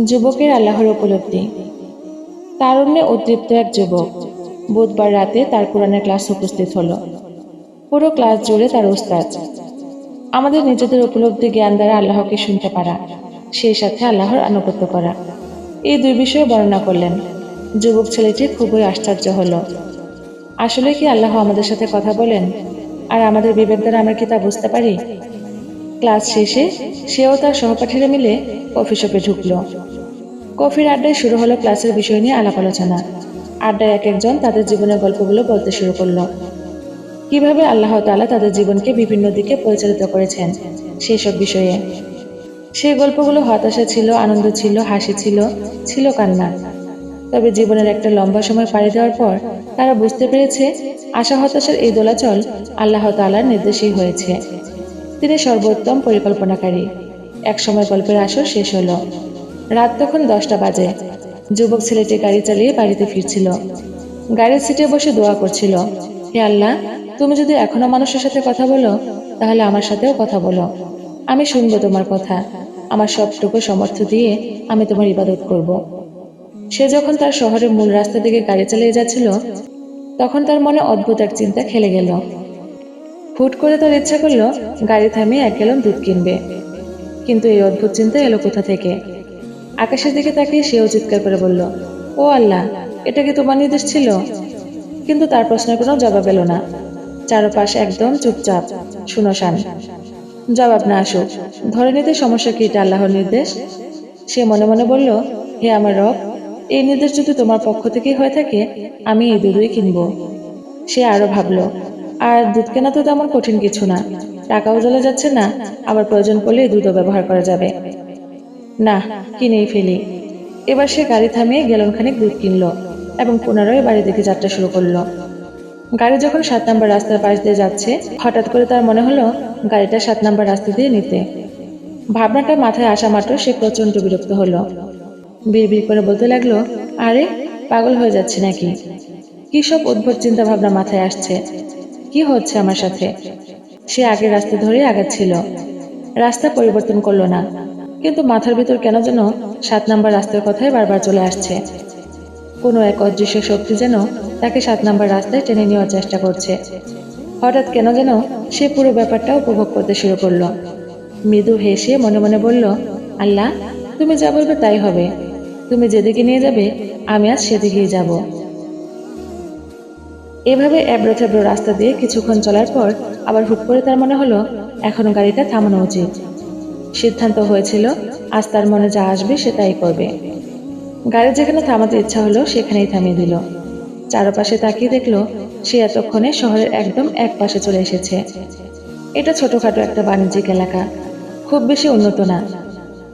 যুবকের আল্লাহর উপলব্ধি। তারুণ্যে উদ্দীপ্ত এক যুবক। বুধবার রাতে তার কোরআনের ক্লাস উপস্থিত হলো। পুরো ক্লাস জুড়ে তার উস্তাদ, আমাদের নিজেদের উপলব্ধি জ্ঞান দ্বারা আল্লাহকে শুনতে পারা, সেই সাথে আল্লাহর আনুগত্য করা। এই দুই বিষয়ে বর্ণনা করলেন। যুবক ছেলেটি খুবই আশ্চর্য হলো। আসলে কি আল্লাহ আমাদের সাথে কথা বলেন? আর আমাদের বিবেক দ্বারা আমরা কি তা বুঝতে পারি? ক্লাস শেষে সেও তার সহপাঠীরা মিলে কফি শপে ঢুকলো। কফির আড্ডায় শুরু হলো ক্লাসের বিষয় নিয়ে আলাপ আলোচনা। আড্ডায় এক একজন তাদের জীবনের গল্পগুলো বলতে শুরু করল। কীভাবে আল্লাহ তাআলা তাদের জীবনকে বিভিন্ন দিকে পরিচালিত করেছেন সেই সব বিষয়ে। সেই গল্পগুলো হতাশা ছিল, আনন্দ ছিল, হাসি ছিল ছিল কান্না। তবে জীবনের একটা লম্বা সময় পাড়ি দেওয়ার পর তারা বুঝতে পেরেছে, আশা হতাশার এই দোলাচল আল্লাহ তাআলার নির্দেশেই হয়েছে। তিনি সর্বোত্তম পরিকল্পনাকারী। এক সময় গল্পের আসর শেষ হলো। রাত তখন দশটা বাজে। যুবক ছেলেটি গাড়ি চালিয়ে বাড়িতে ফিরছিল। গাড়ির সিটে বসে দোয়া করছিল, হে আল্লাহ, তুমি যদি এখনও মানুষের সাথে কথা বলো, তাহলে আমার সাথেও কথা বলো। আমি শুনব তোমার কথা। আমার সবটুকু সমর্থ দিয়ে আমি তোমার ইবাদত করব। সে যখন তার শহরের মূল রাস্তা দিকে গাড়ি চালিয়ে যাচ্ছিল, তখন তার মনে অদ্ভুত এক চিন্তা খেলে গেল। হুট করে তার ইচ্ছা করল গাড়ি থামিয়ে এক গ্যালন দুধ কিনবে। কিন্তু এই অদ্ভুত চিন্তা এলো কোথা থেকে? আকাশের দিকে তাকিয়ে সেও চিৎকার করে বলল, ও আল্লাহ, এটা কি তোমার নির্দেশ ছিল? কিন্তু তার প্রশ্নের কোনো জবাব এলো না। চারপাশ একদম চুপচাপ। শুনোশান জবাব না আসুক। ধরে নিতে সমস্যা কি এটা আল্লাহর নির্দেশ? সে মনে মনে বলল, হে আমার রব, এই নির্দেশ যদি তোমার পক্ষ থেকেই হয়ে থাকে, আমি এই দুধই কিনবো। সে আরও ভাবলো আর দুধ কেনা তো তেমন কঠিন কিছু না। টাকাও জ্বলে যাচ্ছে না, আবার প্রয়োজন পড়লে দুধও ব্যবহার করা যাবে। না, কিনেই ফেলি। এবার সে গাড়ি থামিয়ে গেলন খানিক দুধ কিনলো এবং পুনরায় বাড়ি দিকে যাত্রা শুরু করল। গাড়ি যখন সাত নম্বর রাস্তার পাশ দিয়ে যাচ্ছে, হঠাৎ করে তার মনে হলো গাড়িটা সাত নম্বর রাস্তা দিয়ে নিতে। ভাবনাটা মাথায় আসা মাত্র সে প্রচণ্ড বিরক্ত হলো। বিড়বিড় করে বলতে লাগল, আরে, পাগল হয়ে যাচ্ছে নাকি? কি সব উদ্ভট চিন্তা ভাবনা মাথায় আসছে। কি হচ্ছে আমার সাথে? সে আগের রাস্তা ধরেই আগাচ্ছিল রাস্তা পরিবর্তন করল না। কিন্তু মাথার ভিতর কেন যেন সাত নম্বর রাস্তার কথাই বারবার চলে আসছে। কোনো এক অদৃশ্য শক্তি যেন তাকে সাত নম্বর রাস্তায় টেনে নেওয়ার চেষ্টা করছে। হঠাৎ কেন যেন সে পুরো ব্যাপারটা উপভোগ করতে শুরু করল। মৃদু হেসে মনে মনে বলল, আল্লাহ, তুমি যা বলবে তাই হবে। তুমি যেদিকে নিয়ে যাবে, আমি আজ সেদিকেই যাব। এভাবে এবড়ো থেবড়ো রাস্তা দিয়ে কিছুক্ষণ চলার পর আবার হুট করে তার মনে হলো এখনও গাড়িটা থামানো উচিত। সিদ্ধান্ত হয়েছিল, আজ তার মনে যা আসবে সে তাই করবে। গাড়ি যেখানে থামাতে ইচ্ছা হলো, সেখানেই থামিয়ে দিল। চারপাশে তাকিয়ে দেখল, সে এতক্ষণে শহরের একদম এক পাশে চলে এসেছে। এটা ছোটখাটো একটা বাণিজ্যিক এলাকা। খুব বেশি উন্নত না।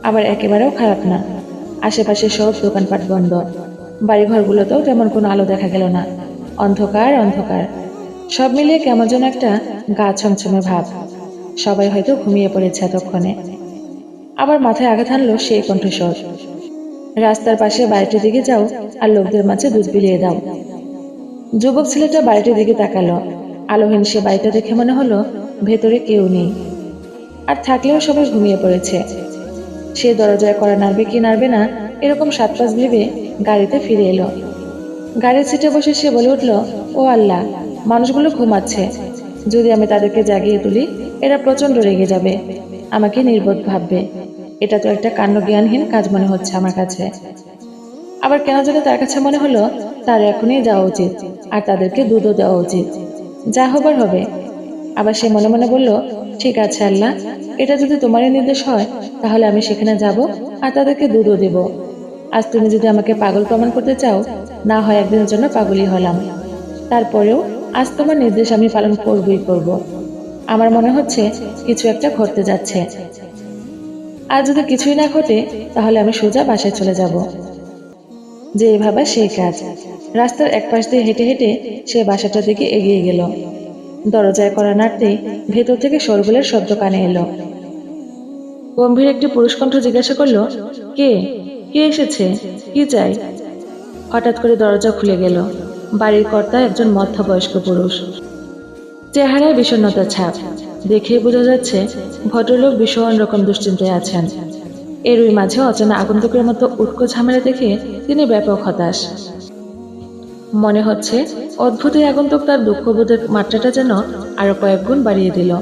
আবার একেবারেও খারাপ না। আশেপাশে সব দোকানপাট বন্ধ। বাড়িঘরগুলোতেও তেমন কোনো আলো দেখা গেল না। অন্ধকার অন্ধকার। সব মিলিয়ে কেমন যেন একটা গা ছমছমে ভাব। সবাই হয়তো ঘুমিয়ে পড়েছে এতক্ষণে। আবার মাথায় আঘাত আনলো সেই কণ্ঠস্বর। রাস্তার পাশে বাড়িটির দিকে যাও আর লোকদের মাঝে দুধ বিলিয়ে দাও। যুবক ছেলেটা বাড়িটির দিকে তাকালো। আলোহীন সে বাড়িটা দেখে মনে হলো ভেতরে কেউ নেই। আর থাকলেও সবাই ঘুমিয়ে পড়েছে। সে দরজায় করা নাড়বে কি নাড়বে না, এরকম সাত পাঁচ ভেবে গাড়িতে ফিরে এলো। গাড়ির সিটে বসে সে বলে উঠল, ও আল্লাহ, মানুষগুলো ঘুমাচ্ছে। যদি আমি তাদেরকে জাগিয়ে তুলি, এরা প্রচণ্ড রেগে যাবে। আমাকে নির্বোধ ভাববে। এটা তো একটা কাণ্ড জ্ঞানহীন কাজ মনে হচ্ছে আমার কাছে। আবার কেন যেন তার কাছে মনে হলো, তার এখনই যাওয়া উচিত, আর তাদেরকে দুধও দেওয়া উচিত। যা হবার হবে। আবার সে মনে মনে বলল, ঠিক আছে আল্লাহ, এটা যদি তোমারই নির্দেশ হয়, তাহলে আমি সেখানে যাব, আর তাদেরকে দুধও দেব। আজ তুমি যদি আমাকে পাগল প্রমাণ করতে চাও, না হয় একদিনের জন্য পাগলই হলাম। তারপরেও আজ তোমার নির্দেশ আমি পালন করবই করব। আমার মনে হচ্ছে কিছু একটা ঘটতে যাচ্ছে। আর যদি কিছুই না ঘটে, তাহলে আমি সোজা বাসায় চলে যাব। যে এভাবে সেই কাজ। রাস্তার এক পাশ দিয়ে হেঁটে হেঁটে সে বাসাটার দিকে এগিয়ে গেল। দরজায় করা নাড়তেই ভেতর থেকে শোরগোলের শব্দ কানে এলো। গম্ভীর একটি পুরুষকণ্ঠ জিজ্ঞাসা করল, কে? কে এসেছে? কি চাই? হঠাৎ করে দরজা খুলে গেল। বাড়ির কর্তা একজন মধ্যবয়স্ক পুরুষ। চেহারায় বিষণ্ণতার ছাপ। দেখে বোঝা যাচ্ছে ভদ্রলোক ভীষণ রকম দুশ্চিন্তায় আছেন। এরই মাঝে অচেনা আগন্তুকের মতো উটকো ঝামেলা দেখে তিনি ব্যাপক হতাশ। মনে হচ্ছে অদ্ভুত এই আগন্তুক তার দুঃখবোধের মাত্রাটা যেন আরও কয়েক গুণ বাড়িয়ে দিল।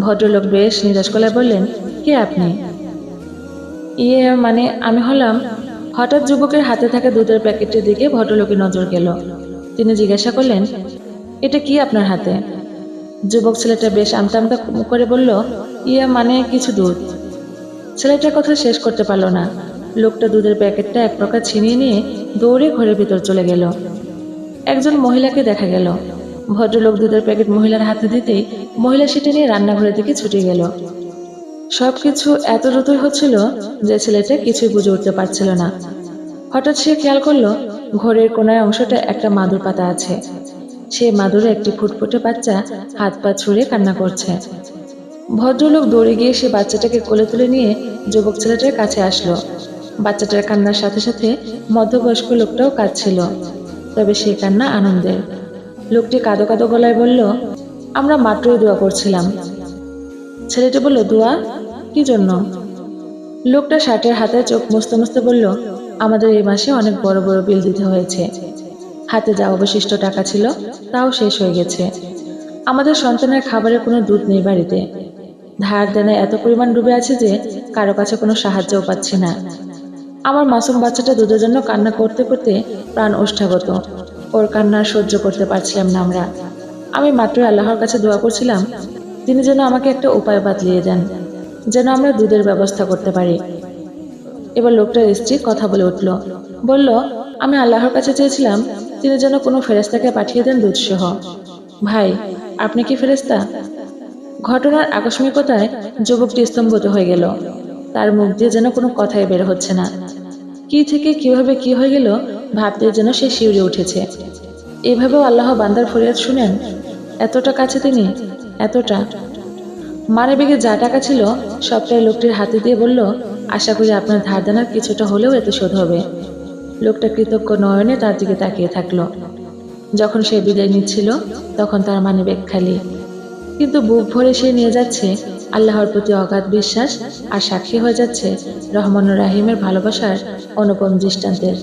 ভদ্রলোক বেশ নিরাশ গলায় বললেন, কে আপনি? ইয়ে মানে আমি হলাম, হঠাৎ যুবকের হাতে থাকা দুধের প্যাকেটটির দিকে ভদ্রলোকের নজর গেল। তিনি জিজ্ঞাসা করলেন, এটা কি আপনার হাতে? যুবক ছেলেটা বেশ আমতা আমতা করে বলল ইয়ে মানে কিছু দুধ। ছেলেটার কথা শেষ করতে পারল না। লোকটা দুধের প্যাকেটটা এক প্রকার ছিনিয়ে নিয়ে দৌড়ে ঘরের ভিতর চলে গেল। একজন মহিলাকে দেখা গেল। ভদ্রলোক দুধের প্যাকেট মহিলার হাতে দিতেই মহিলা সেটা নিয়ে রান্নাঘরের দিকে ছুটে গেল। সবকিছু এত দ্রুতই হচ্ছিল যে ছেলেটা কিছুই বুঝে উঠতে পারছিল না। হঠাৎ সে খেয়াল করল, ঘরের কোনায় অংশটা একটা মাদুর পাতা আছে। সে মাদুরে একটি ফুটফুটে বাচ্চা হাত পা ছুঁড়ে কান্না করছে। ভদ্রলোক দৌড়ে গিয়ে সে বাচ্চাটাকে কোলে তুলে নিয়ে যুবক ছেলেটার কাছে আসলো। বাচ্চাটার কান্নার সাথে সাথে মধ্যবয়স্ক লোকটাও কাঁদছিল, তবে সেই কান্না আনন্দের লোকটি কাঁদো কাঁদো গলায় বলল, আমরা মাত্রই দোয়া করছিলাম। ছেলেটি বলল, দোয়া? কি জন্য? লোকটা শার্টের হাতে চোখ মুছতে মুছতে বলল, আমাদের এই মাসে অনেক বড় বড় বিল দিতে হয়েছে। হাতে যা অবশিষ্ট টাকা ছিল, তাও শেষ হয়ে গেছে। আমাদের সন্তানের খাবারের কোনো দুধ নেই বাড়িতে। ধার দেনে এত পরিমাণ ডুবে আছে যে কারও কাছে কোনো সাহায্যও পাচ্ছি না। আমার মাসুম বাচ্চাটা দুধের জন্য কান্না করতে করতে প্রাণ ওষ্ঠাগত। ওর কান্না সহ্য করতে পারছিলাম না আমরা। আমি মাত্র আল্লাহর কাছে দোয়া করছিলাম, তিনি যেন আমাকে একটা উপায় বাতলিয়ে দেন। যেন আমরা দুধের ব্যবস্থা করতে পারি। এবার লোকটার স্ত্রী কথা বলে উঠল। বলল, আমি আল্লাহর কাছে চেয়েছিলাম, তিনি যেন কোনো ফেরেস্তাকে পাঠিয়ে দেন দুধসহ। ভাই, আপনি কি ফেরেস্তা ঘটনার আকস্মিকতায় যুবকটি স্তম্ভিত হয়ে গেল। তার মুখ দিয়ে যেন কোনো কথাই বের হচ্ছে না। কি থেকে, কীভাবে, কি হয়ে গেল ভাবতে যেন সে শিউরে উঠেছে। এভাবেও আল্লাহ বান্দার ফরিয়াদ শুনেন? এতটা কাছে তিনি, এতটা। মানবিকে যা টাকা ছিল, সবটাই লোকটির হাতে দিয়ে বলল, আশা করি আপনার ধার দেনার কিছুটা হলেও এতে শোধ হবে। লোকটা কৃতজ্ঞ নয়নে তার দিকে তাকিয়ে থাকল। যখন সে বিদায় নিচ্ছিল, তখন তার মানিব্যাগ খালি। কিন্তু বুক ভরে সে নিয়ে যাচ্ছে, আল্লাহর প্রতি অগাধ বিশ্বাস আর সাক্ষী হয়ে যাচ্ছে রহমান রাহিমের ভালোবাসার অনুপম দৃষ্টান্তের।